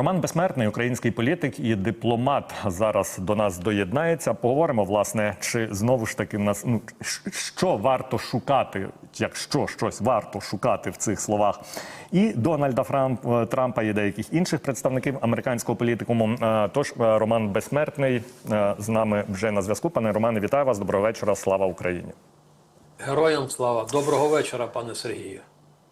Роман Безсмертний, український політик і дипломат, зараз до нас доєднається. Поговоримо, власне, чи знову ж таки нас ну що варто шукати, якщо щось варто шукати в цих словах, і Дональда Фрам- е, Трампа і деяких інших представників американського політикуму. Е, Тож е, Роман Безсмертний з нами вже на зв'язку. Пане Романе, вітаю вас. Доброго вечора. Слава Україні. Героям слава. Доброго вечора, пане Сергію.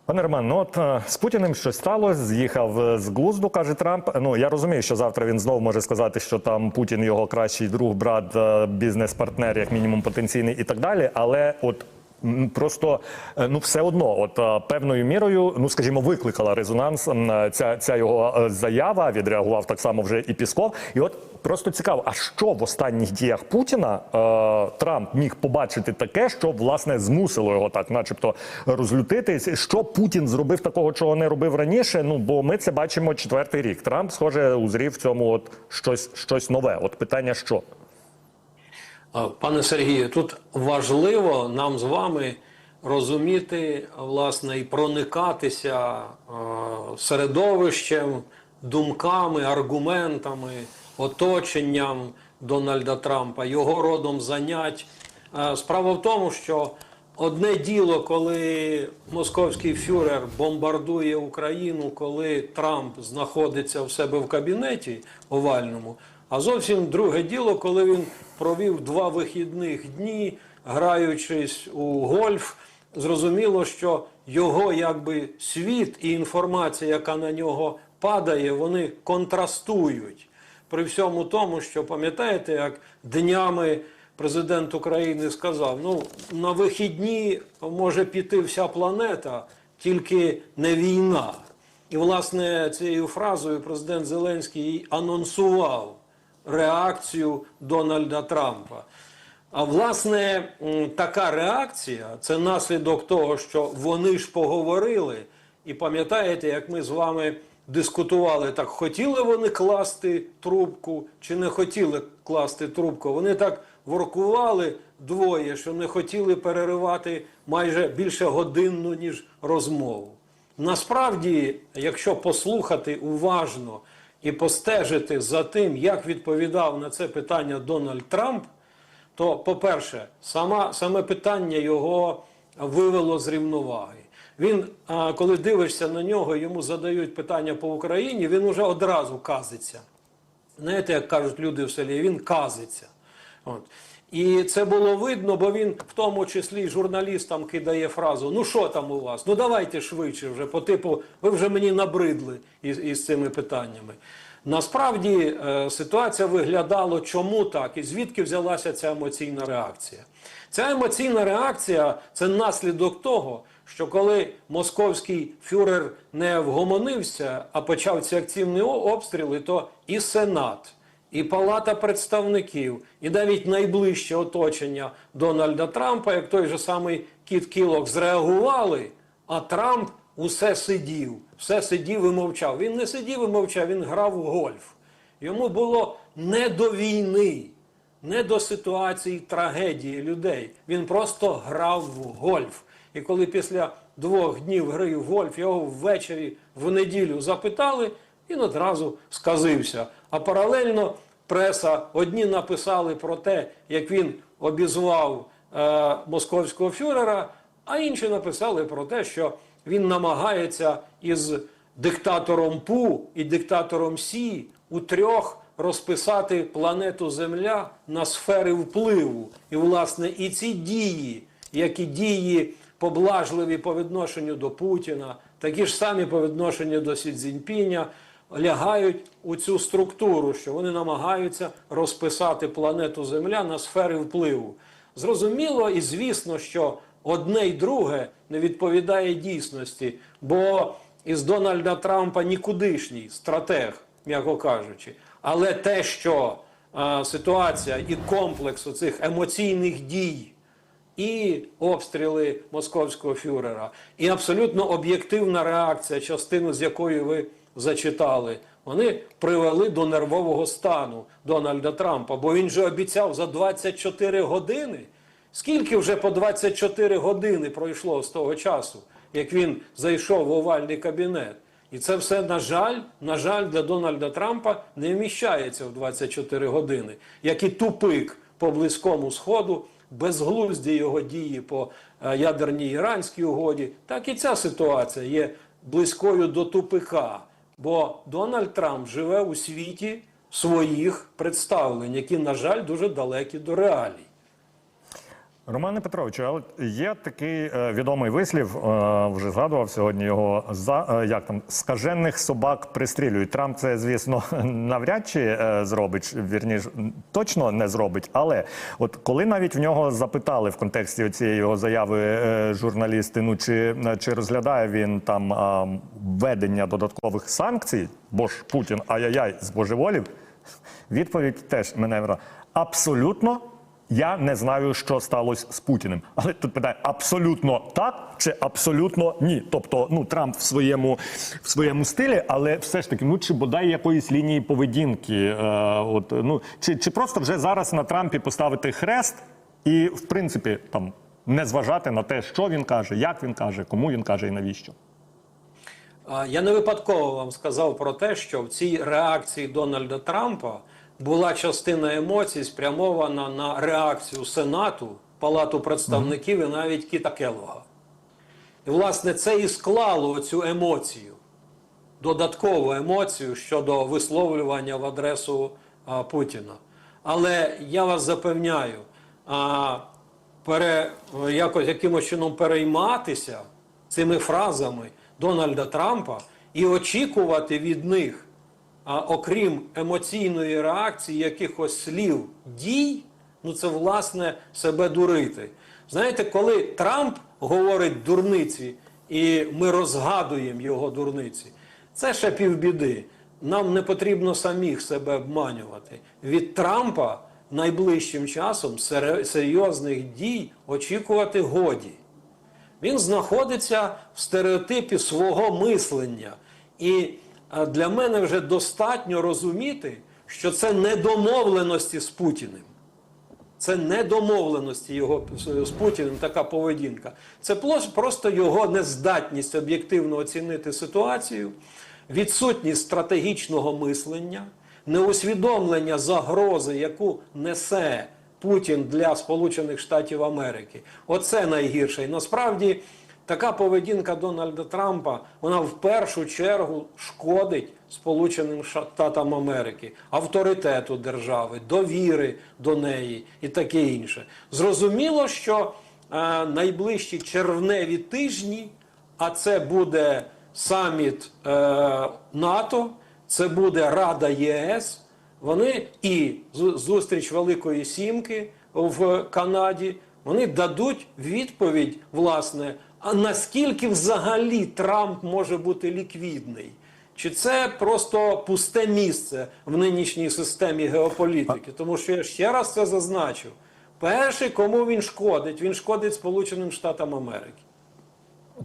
Пане Роман, ну от е, з Путіним щось сталося, з'їхав е, з глузду, каже Трамп. Ну я розумію, що завтра він знову може сказати, що там Путін його кращий друг, брат, е, бізнес-партнер, як мінімум потенційний і так далі. Але от. Просто е, ну все одно, от е, певною мірою, ну скажімо, викликала резонанс е, ця, ця його заява. Відреагував так само вже і Пісков. І от просто цікаво, а що в останніх діях Путіна е, Трамп міг побачити таке, що власне змусило його так, начебто, розлютитись. Що Путін зробив такого, чого не робив раніше? Ну бо ми це бачимо четвертий рік. Трамп, схоже, узрів в цьому от щось, щось нове. От питання, що Пане Сергію, тут важливо нам з вами розуміти, власне, і проникатися середовищем, думками, аргументами, оточенням Дональда Трампа, його родом занять. Справа в тому, що одне діло, коли московський фюрер бомбардує Україну, коли Трамп знаходиться в себе в кабінеті овальному. А зовсім друге діло, коли він провів два вихідних дні, граючись у гольф, зрозуміло, що його якби світ і інформація, яка на нього падає, вони контрастують. При всьому тому, що пам'ятаєте, як днями президент України сказав: ну на вихідні може піти вся планета, тільки не війна. І, власне, цією фразою президент Зеленський анонсував реакцію Дональда Трампа. А власне, така реакція це наслідок того, що вони ж поговорили. І пам'ятаєте, як ми з вами дискутували, так хотіли вони класти трубку чи не хотіли класти трубку. Вони так воркували двоє, що не хотіли переривати майже більше годинну, ніж розмову. Насправді, якщо послухати уважно і постежити за тим, як відповідав на це питання Дональд Трамп, то, по-перше, сама, саме питання його вивело з рівноваги. Він, коли дивишся на нього, йому задають питання по Україні, він уже одразу казиться. Знаєте, як кажуть люди в селі, він казиться. От. І це було видно, бо він в тому числі журналістам кидає фразу: ну що там у вас? Ну давайте швидше вже, по типу, ви вже мені набридли із, із цими питаннями. Насправді е, ситуація виглядала чому так, і звідки взялася ця емоційна реакція. Ця емоційна реакція це наслідок того, що коли московський фюрер не вгомонився, а почав ці активні обстріли, то і Сенат, і Палата представників, і навіть найближче оточення Дональда Трампа, як той же самий Кіт Кілок, зреагували, а Трамп усе сидів, все сидів і мовчав. Він не сидів і мовчав, він грав в гольф. Йому було не до війни, не до ситуації трагедії людей. Він просто грав в гольф. І коли після двох днів гри в гольф його ввечері в неділю запитали, він одразу сказився. А паралельно преса одні написали про те, як він обізвав е, московського фюрера, а інші написали про те, що він намагається із диктатором Пу і диктатором Сі у трьох розписати планету Земля на сфери впливу. І, власне, і ці дії, як і дії поблажливі по відношенню до Путіна, такі ж самі по відношенню до Сі Цзіньпіня, лягають у цю структуру, що вони намагаються розписати планету Земля на сфери впливу. Зрозуміло і звісно, що одне й друге не відповідає дійсності, бо із Дональда Трампа нікудишній стратег, м'яко кажучи. Але те, що е, ситуація і комплекс цих емоційних дій, і обстріли московського фюрера, і абсолютно об'єктивна реакція, частину з якої ви зачитали, вони привели до нервового стану Дональда Трампа, бо він же обіцяв за 24 години. Скільки вже по 24 години пройшло з того часу, як він зайшов в овальний кабінет? І це все, на жаль, на жаль, для Дональда Трампа не вміщається в 24 години, як і тупик по близькому сходу, безглузді його дії по е, ядерній іранській угоді, так і ця ситуація є близькою до тупика. Бо Дональд Трамп живе у світі своїх представлень, які, на жаль, дуже далекі до реалій. Романе Петровичу, а от є такий е, відомий вислів, е, вже згадував сьогодні його за е, як там скажених собак пристрілюють. Трамп це, звісно, навряд чи зробить, вірніш, точно не зробить. Але от коли навіть в нього запитали в контексті цієї його заяви журналісти, ну чи, чи розглядає він там введення додаткових санкцій, бо ж Путін ай-яй-яй збожеволів, відповідь теж мене абсолютно. Я не знаю, що сталося з Путіним. Але тут питає абсолютно так чи абсолютно ні. Тобто, ну Трамп в своєму в своєму стилі, але все ж таки, ну чи бодай якоїсь лінії поведінки. Е, от ну чи, чи просто вже зараз на Трампі поставити хрест і, в принципі, там не зважати на те, що він каже, як він каже, кому він каже і навіщо. Я не випадково вам сказав про те, що в цій реакції Дональда Трампа була частина емоцій спрямована на реакцію Сенату, Палату представників і навіть Кіта Келлога. І, власне, це і склало цю емоцію, додаткову емоцію щодо висловлювання в адресу а, Путіна. Але я вас запевняю, а, пере, якось якимось чином перейматися цими фразами Дональда Трампа і очікувати від них, а, окрім емоційної реакції, якихось слів, дій, ну це власне себе дурити. Знаєте, коли Трамп говорить дурниці, і ми розгадуємо його дурниці, це ще півбіди. Нам не потрібно самих себе обманювати. Від Трампа найближчим часом серйозних дій очікувати годі. Він знаходиться в стереотипі свого мислення. І для мене вже достатньо розуміти, що це недомовленості з Путіним. Це недомовленості його з Путіним, така поведінка. Це просто його нездатність об'єктивно оцінити ситуацію, відсутність стратегічного мислення, неусвідомлення загрози, яку несе Путін для Сполучених Штатів Америки. Оце найгірше. І насправді така поведінка Дональда Трампа вона в першу чергу шкодить Сполученим Штатам Америки, авторитету держави, довіри до неї і таке інше. Зрозуміло, що е, найближчі червневі тижні, а це буде саміт е, НАТО, це буде Рада ЄС. Вони і зустріч Великої Сімки в Канаді. Вони дадуть відповідь, власне, а наскільки взагалі Трамп може бути ліквідний? Чи це просто пусте місце в нинішній системі геополітики? Тому що я ще раз це зазначу. Перший, кому він шкодить, він шкодить Сполученим Штатам Америки.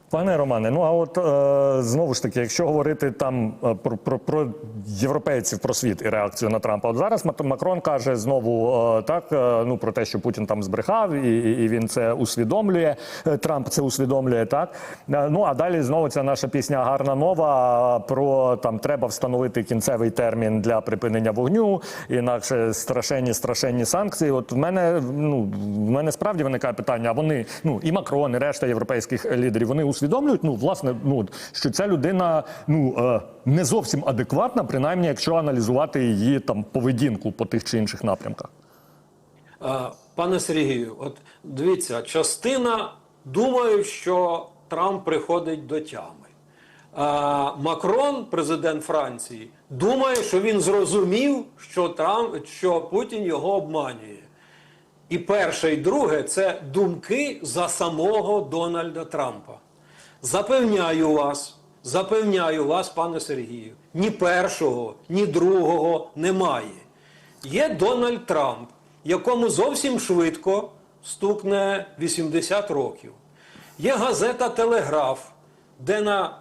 Пане Романе, ну а от е, знову ж таки, якщо говорити там е, про, про, про європейців, про світ і реакцію на Трампа, от зараз Макрон каже знову е, так, е, ну про те, що Путін там збрехав, і, і він це усвідомлює. е, Трамп це усвідомлює так. Е, ну а далі знову ця наша пісня гарна нова про там треба встановити кінцевий термін для припинення вогню, інакше страшенні страшенні санкції. От в мене ну в мене справді виникає питання. Вони ну і Макрон, і решта європейських лідерів вони усвідомлюють, ну власне, ну що ця людина ну е, не зовсім адекватна, принаймні, якщо аналізувати її там поведінку по тих чи інших напрямках. Пане Сергію, от дивіться, частина думають, що Трамп приходить до тями. А, Макрон, президент Франції, думає, що він зрозумів, що Трамп, що Путін його обманює. І перше, і друге це думки за самого Дональда Трампа. Запевняю вас, запевняю вас, пане Сергію, ні першого, ні другого немає. Є Дональд Трамп, якому зовсім швидко стукне 80 років. Є газета Телеграф, де на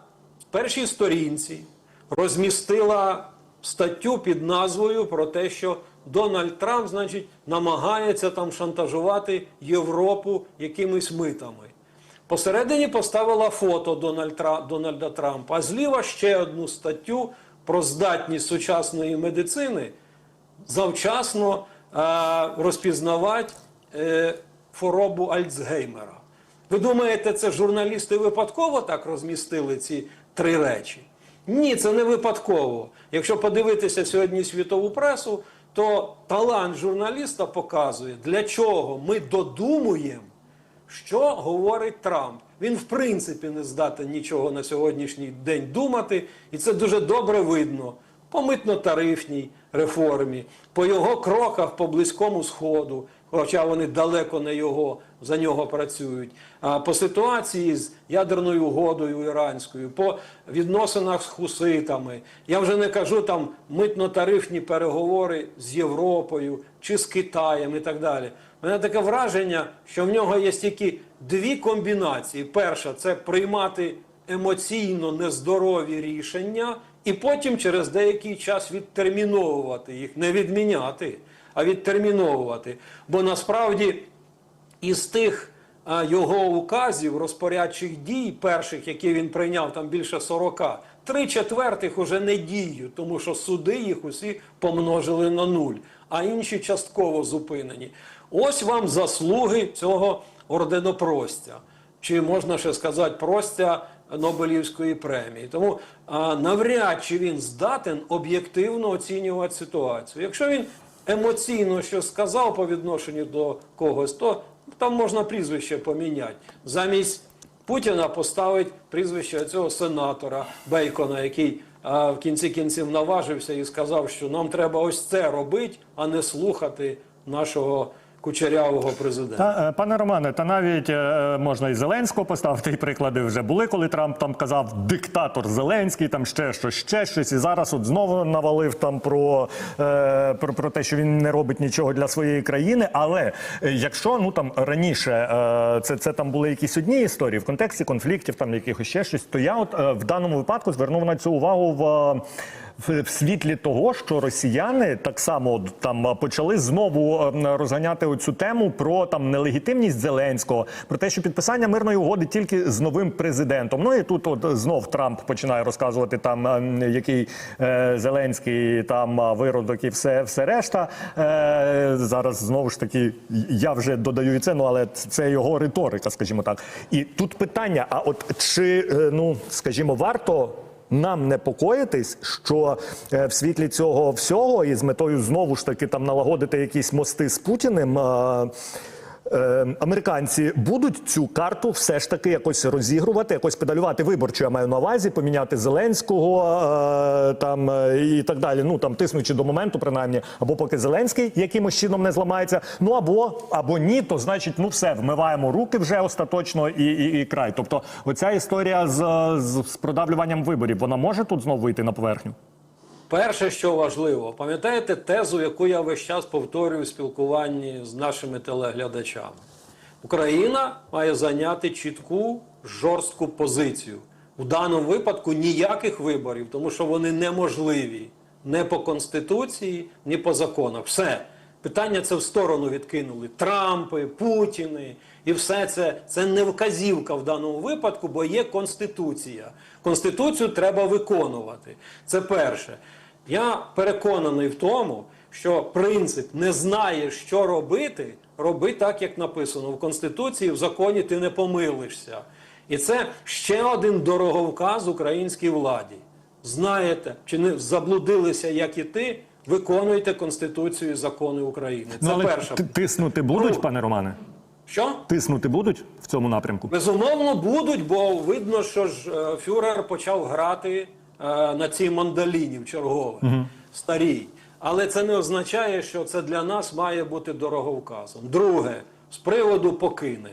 першій сторінці розмістила статтю під назвою про те, що Дональд Трамп, значить, намагається там шантажувати Європу якимись митами. Посередині поставила фото Дональда Трампа, а зліва ще одну статтю про здатність сучасної медицини завчасно е, розпізнавати е, хворобу Альцгеймера. Ви думаєте, це журналісти випадково так розмістили ці три речі? Ні, це не випадково. Якщо подивитися сьогодні світову пресу, то талант журналіста показує, для чого ми додумуємо, що говорить Трамп. Він в принципі не здатен нічого на сьогоднішній день думати, і це дуже добре видно по митно-тарифній реформі, по його кроках по близькому сходу, хоча вони далеко не його за нього працюють. А по ситуації з ядерною угодою іранською, по відносинах з хуситами. Я вже не кажу там митно-тарифні переговори з Європою чи з Китаєм і так далі. У мене таке враження, що в нього є тільки дві комбінації. Перша це приймати емоційно нездорові рішення, і потім через деякий час відтерміновувати їх, не відміняти, а відтерміновувати. Бо насправді із тих його указів, розпорядчих дій, перших, які він прийняв, там більше 40, три четвертих уже не діють, тому що суди їх усі помножили на нуль, а інші частково зупинені. Ось вам заслуги цього орденопростя, чи можна ще сказати, простя Нобелівської премії. Тому а, навряд чи він здатен об'єктивно оцінювати ситуацію. Якщо він емоційно щось сказав по відношенню до когось, то там можна прізвище поміняти. Замість Путіна поставить прізвище цього сенатора Бейкона, який а, в кінці кінців наважився і сказав, що нам треба ось це робити, а не слухати нашого кучерявого президента. Та, е, пане Романе, та навіть е, можна і Зеленського поставити, і приклади вже були, коли Трамп там казав диктатор Зеленський, там ще щось, ще щось. І зараз от знову навалив там про, е, про, про те, що він не робить нічого для своєї країни. Але якщо ну там раніше це, це там були якісь одні історії в контексті конфліктів, там якихось ще щось, то я от в даному випадку звернув на цю увагу в. В світлі того, що росіяни так само там почали знову розганяти оцю тему про там нелегітимність Зеленського, про те, що підписання мирної угоди тільки з новим президентом. Ну і тут от знов Трамп починає розказувати там, який е, Зеленський там виродок і все, все решта. Е, зараз знову ж таки я вже додаю і це, ну але це його риторика, скажімо так. І тут питання: а от чи е, ну скажімо, варто нам непокоїтись, що е, в світлі цього всього і з метою знову ж таки там налагодити якісь мости з Путіним. Е, Американці будуть цю карту все ж таки якось розігрувати, якось педалювати виборчу, я маю на увазі, поміняти Зеленського е, там е, і так далі. Ну там тиснучи до моменту, принаймні, або поки Зеленський якимось чином не зламається. Ну або або ні, то значить, ну все, вмиваємо руки вже остаточно і, і, і край. Тобто, оця історія з, з, з продавлюванням виборів, вона може тут знову вийти на поверхню. Перше, що важливо, пам'ятаєте тезу, яку я весь час повторюю в спілкуванні з нашими телеглядачами? Україна має зайняти чітку жорстку позицію. У даному випадку ніяких виборів, тому що вони неможливі не по Конституції, ні по законах. Все. Питання це в сторону відкинули. Трампи, Путіни і все це це не вказівка в даному випадку, бо є Конституція. Конституцію треба виконувати. Це перше. Я переконаний в тому, що принцип не знаєш, що робити, роби так, як написано в Конституції, в законі ти не помилишся. І це ще один дороговказ українській владі. Знаєте, чи не заблудилися, як і ти, виконуйте Конституцію і закони України. Це Ну, але перша. тиснути будуть, пане Романе? Що? Тиснути будуть в цьому напрямку? Безумовно, будуть, бо видно, що ж е, фюрер почав грати на цій мандаліні в чергове старій. Але це не означає, що це для нас має бути дороговказом. Друге, з приводу покине.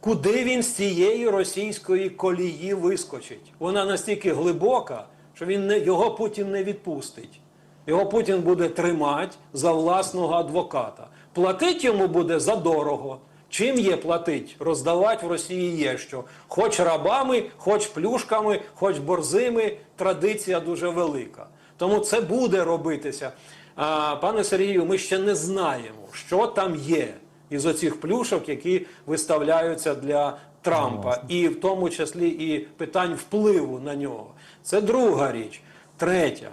Куди він з цієї російської колії вискочить? Вона настільки глибока, що він не, його Путін не відпустить. Його Путін буде тримати за власного адвоката. Платить йому буде задорого. Чим є платить? Роздавати в Росії є що. Хоч рабами, хоч плюшками, хоч борзими. Традиція дуже велика. Тому це буде робитися. А, пане Сергію, ми ще не знаємо, що там є із оцих плюшок, які виставляються для Трампа, і в тому числі і питань впливу на нього. Це друга річ. Третя.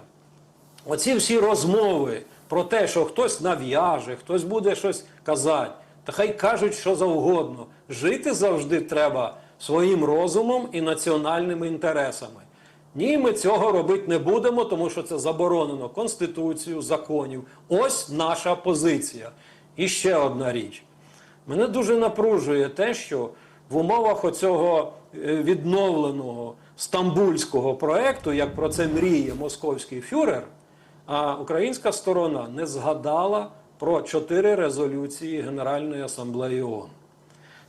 Оці всі розмови про те, що хтось нав'яже, хтось буде щось казати, та хай кажуть, що завгодно. Жити завжди треба своїм розумом і національними інтересами. Ні, ми цього робити не будемо, тому що це заборонено Конституцією, законів. Ось наша позиція. І ще одна річ. Мене дуже напружує те, що в умовах оцього е, відновленого стамбульського проекту, як про це мріє московський фюрер, а українська сторона не згадала про чотири резолюції Генеральної асамблеї ООН.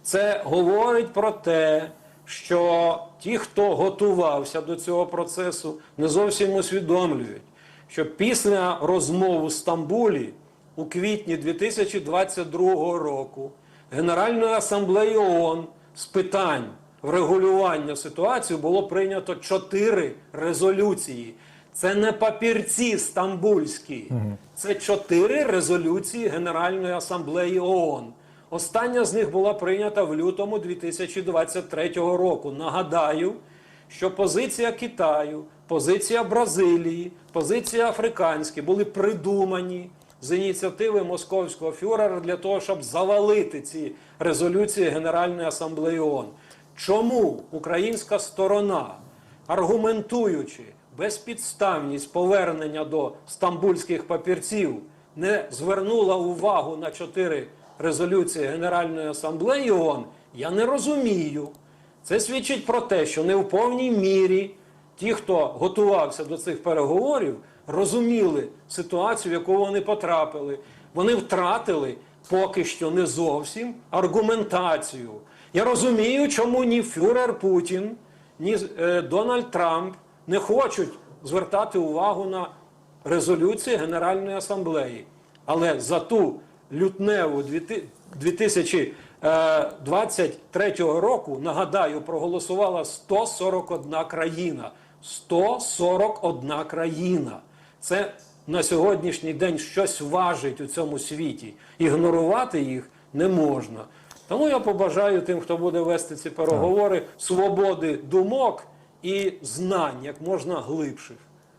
Це говорить про те, що ті, хто готувався до цього процесу, не зовсім усвідомлюють, що після розмов у Стамбулі у квітні 2022 року Генеральною асамблеєю ООН з питань врегулювання ситуації було прийнято чотири резолюції. Це не папірці стамбульські, це чотири резолюції Генеральної асамблеї ООН. Остання з них була прийнята в лютому 2023 року. Нагадаю, що позиція Китаю, позиція Бразилії, позиція африканські були придумані з ініціативи московського фюрера для того, щоб завалити ці резолюції Генеральної асамблеї ООН. Чому українська сторона, аргументуючи безпідставність повернення до стамбульських папірців, не звернула увагу на чотири резолюції Генеральної асамблеї ООН, я не розумію. Це свідчить про те, що не в повній мірі ті, хто готувався до цих переговорів, розуміли ситуацію, в яку вони потрапили. Вони втратили поки що не зовсім аргументацію. Я розумію, чому ні Фюрер Путін, ні е, Дональд Трамп не хочуть звертати увагу на резолюції Генеральної асамблеї. Але за ту лютневу 2023 року, нагадаю, проголосувала 141 країна. 141 країна. Це на сьогоднішній день щось важить у цьому світі. Ігнорувати їх не можна. Тому я побажаю тим, хто буде вести ці переговори, свободи думок і знань як можна глибших.